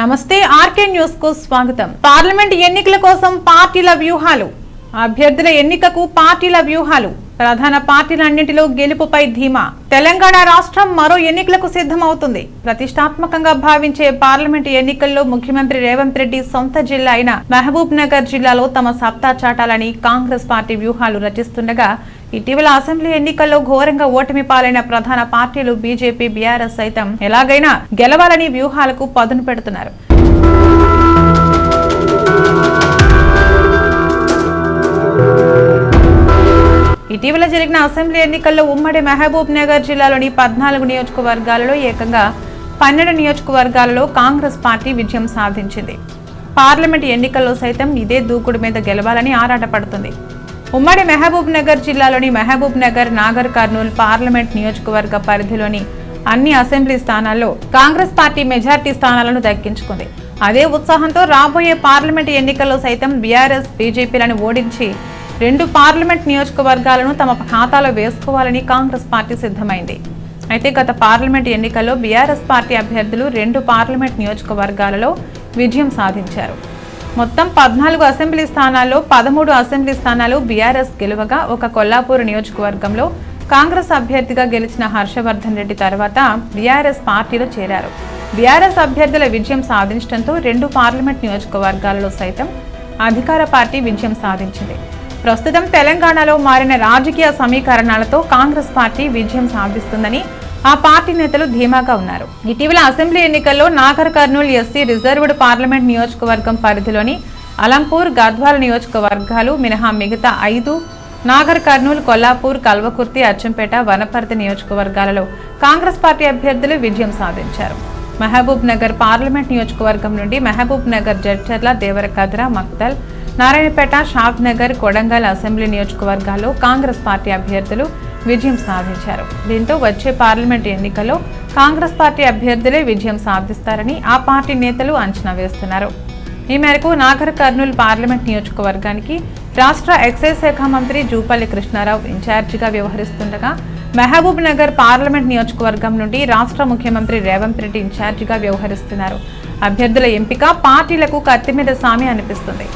నమస్తే ఆర్కే న్యూస్కు స్వాగతం. పార్లమెంట్ ఎన్నికల కోసం పార్టీల వ్యూహాలు. అభ్యర్థుల ఎన్నికకు పార్టీల వ్యూహాలు. ప్రధాన పార్టీలన్నింటిలో గెలుపుపై ధీమా. తెలంగాణ రాష్ట్రం మరో ఎన్నికలకు సిద్ధమవుతుంది. ప్రతిష్టాత్మకంగా భావించే పార్లమెంట్ ఎన్నికల్లో ముఖ్యమంత్రి రేవంత్ రెడ్డి సొంత జిల్లా అయిన మహబూబ్ నగర్ జిల్లాలో తమ సత్తా చాటాలని కాంగ్రెస్ పార్టీ వ్యూహాలు రచిస్తుండగా ఇటీవల అసెంబ్లీ ఎన్నికల్లో ఘోరంగా ఓటమి పాలైన ప్రధాన పార్టీలు బీజేపీ బీఆర్ఎస్ సైతం ఎలాగైనా గెలవాలని వ్యూహాలకు పదును పెడుతున్నారు. ఇటీవల జరిగిన అసెంబ్లీ ఎన్నికల్లో ఉమ్మడి మహబూబ్ నగర్ జిల్లాలోని పద్నాలుగు నియోజకవర్గాలలో ఏకంగా పన్నెండు నియోజకవర్గాలలో కాంగ్రెస్ పార్టీ విజయం సాధించింది. పార్లమెంట్ ఎన్నికల్లో సైతం ఇదే దూకుడు మీద గెలవాలని ఆరాటపడుతుంది. ఉమ్మడి మహబూబ్ నగర్ జిల్లాలోని Mahabubnagar Nagarkurnool parliament నియోజకవర్గ పరిధిలోని అన్ని అసెంబ్లీ స్థానాల్లో కాంగ్రెస్ పార్టీ మెజార్టీ స్థానాలను దక్కించుకుంది. అదే ఉత్సాహంతో రాబోయే పార్లమెంట్ ఎన్నికల్లో సైతం బీఆర్ఎస్ బీజేపీలను ఓడించి రెండు పార్లమెంట్ నియోజకవర్గాలను తమ ఖాతాలో వేసుకోవాలని కాంగ్రెస్ పార్టీ సిద్ధమైంది. అయితే గత పార్లమెంట్ ఎన్నికల్లో బీఆర్ఎస్ పార్టీ అభ్యర్థులు రెండు పార్లమెంట్ నియోజకవర్గాలలో విజయం సాధించారు. మొత్తం పద్నాలుగు అసెంబ్లీ స్థానాల్లో పదమూడు అసెంబ్లీ స్థానాలు బీఆర్ఎస్ గెలువగా ఒక కొల్లాపూర్ నియోజకవర్గంలో కాంగ్రెస్ అభ్యర్థిగా గెలిచిన హర్షవర్ధన్ రెడ్డి తర్వాత బీఆర్ఎస్ పార్టీలో చేరారు. బీఆర్ఎస్ అభ్యర్థుల విజయం సాధించడంతో రెండు పార్లమెంట్ నియోజకవర్గాలలో సైతం అధికార పార్టీ విజయం సాధించింది. ప్రస్తుతం తెలంగాణలో మారిన రాజకీయ సమీకరణాలతో కాంగ్రెస్ పార్టీ విజయం సాధిస్తుందని ఆ పార్టీ నేతలు ధీమాగా ఉన్నారు. ఇటీవల అసెంబ్లీ ఎన్నికల్లో Nagarkurnool SC reserved parliament నియోజకవర్గం పరిధిలోని అలంపూర్ గద్వాల నియోజకవర్గాలు మినహా మిగతా ఐదు నాగర్ కర్నూలు కొల్లాపూర్ కల్వకుర్తి అచ్చంపేట వనపర్తి నియోజకవర్గాలలో కాంగ్రెస్ పార్టీ అభ్యర్థులు విజయం సాధించారు. మహబూబ్ నగర్ పార్లమెంట్ నియోజకవర్గం నుండి Mahabubnagar Jadcherla Devarakadra Makthal Narayanpet Shadnagar Kodangal assembly నియోజకవర్గాల్లో కాంగ్రెస్ పార్టీ అభ్యర్థులు విజయం సాధించారు. దీంతో వచ్చే పార్లమెంట్ ఎన్నికల్లో కాంగ్రెస్ పార్టీ అభ్యర్థులే విజయం సాధిస్తారని ఆ పార్టీ నేతలు అంచనా వేస్తున్నారు. ఈ మేరకు నాగర్ కర్నూలు పార్లమెంట్ నియోజకవర్గానికి రాష్ట్ర ఎక్సైజ్ శాఖ మంత్రి జూపల్లి కృష్ణారావు ఇన్ఛార్జిగా వ్యవహరిస్తుండగా మహబూబ్ నగర్ పార్లమెంట్ నియోజకవర్గం నుండి రాష్ట్ర ముఖ్యమంత్రి రేవంత్ రెడ్డి ఇన్ఛార్జిగా వ్యవహరిస్తున్నారు. అభ్యర్థుల ఎంపిక పార్టీలకు కత్తి మీద సామి అనిపిస్తుంది.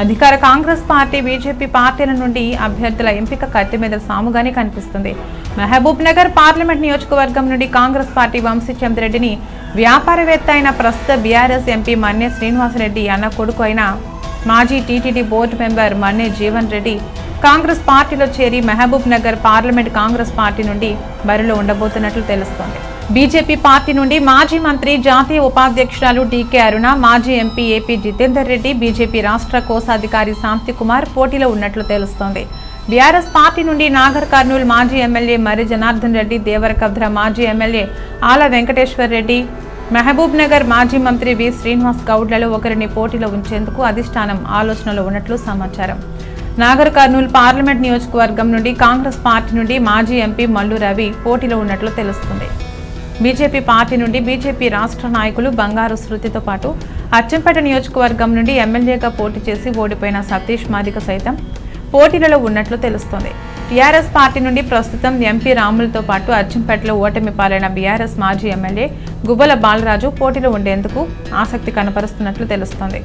అధికార కాంగ్రెస్ పార్టీ బీజేపీ పార్టీల నుండి అభ్యర్థుల ఎంపిక కత్తి మీద సాముగానే కనిపిస్తుంది. మహబూబ్ నగర్ పార్లమెంట్ నియోజకవర్గం నుండి కాంగ్రెస్ పార్టీ వంశీచంద్రెడ్డిని వ్యాపారవేత్త అయిన ప్రస్తుత బీఆర్ఎస్ ఎంపీ మన్నే శ్రీనివాసరెడ్డి అన్న కొడుకు అయిన మాజీ TTD board member Manne Jeevan Reddy Congress పార్టీలో చేరి Mahabubnagar parliament Congress party నుండి బరిలో ఉండబోతున్నట్లు తెలుస్తోంది. బీజేపీ పార్టీ నుండి మాజీ మంత్రి జాతీయ ఉపాధ్యక్షురాలు డీకే అరుణ మాజీ MP AP Jithender Reddy BJP రాష్ట్ర కోశాధికారి శాంతి కుమార్ పోటీలో ఉన్నట్లు తెలుస్తోంది. బీఆర్ఎస్ పార్టీ నుండి నాగర్ కర్నూలు మాజీ ఎమ్మెల్యే మరి జనార్దన్ రెడ్డి దేవరకద్ర మాజీ ఎమ్మెల్యే ఆల వెంకటేశ్వర్ రెడ్డి మహబూబ్ నగర్ మాజీ మంత్రి వి. శ్రీనివాస్ గౌడ్లలో ఒకరిని పోటీలో ఉంచేందుకు అధిష్టానం ఆలోచనలో ఉన్నట్లు సమాచారం. నాగర్ కర్నూలు పార్లమెంట్ నియోజకవర్గం నుండి కాంగ్రెస్ పార్టీ నుండి మాజీ ఎంపీ మల్లు రవి పోటీలో ఉన్నట్లు తెలుస్తుంది. బీజేపీ పార్టీ నుండి బీజేపీ రాష్ట్ర నాయకులు బంగారు శృతితో పాటు అచ్చంపేట నియోజకవర్గం నుండి ఎమ్మెల్యేగా పోటీ చేసి ఓడిపోయిన సతీష్ మాదిక సైతం పోటీలలో ఉన్నట్లు తెలుస్తోంది. టీఆర్ఎస్ పార్టీ నుండి ప్రస్తుతం ఎంపీ రాములతో పాటు అచ్చంపేటలో ఓటమి పాలైన బీఆర్ఎస్ మాజీ ఎమ్మెల్యే గుబ్బల బాలరాజు పోటీలో ఉండేందుకు ఆసక్తి కనపరుస్తున్నట్లు తెలుస్తోంది.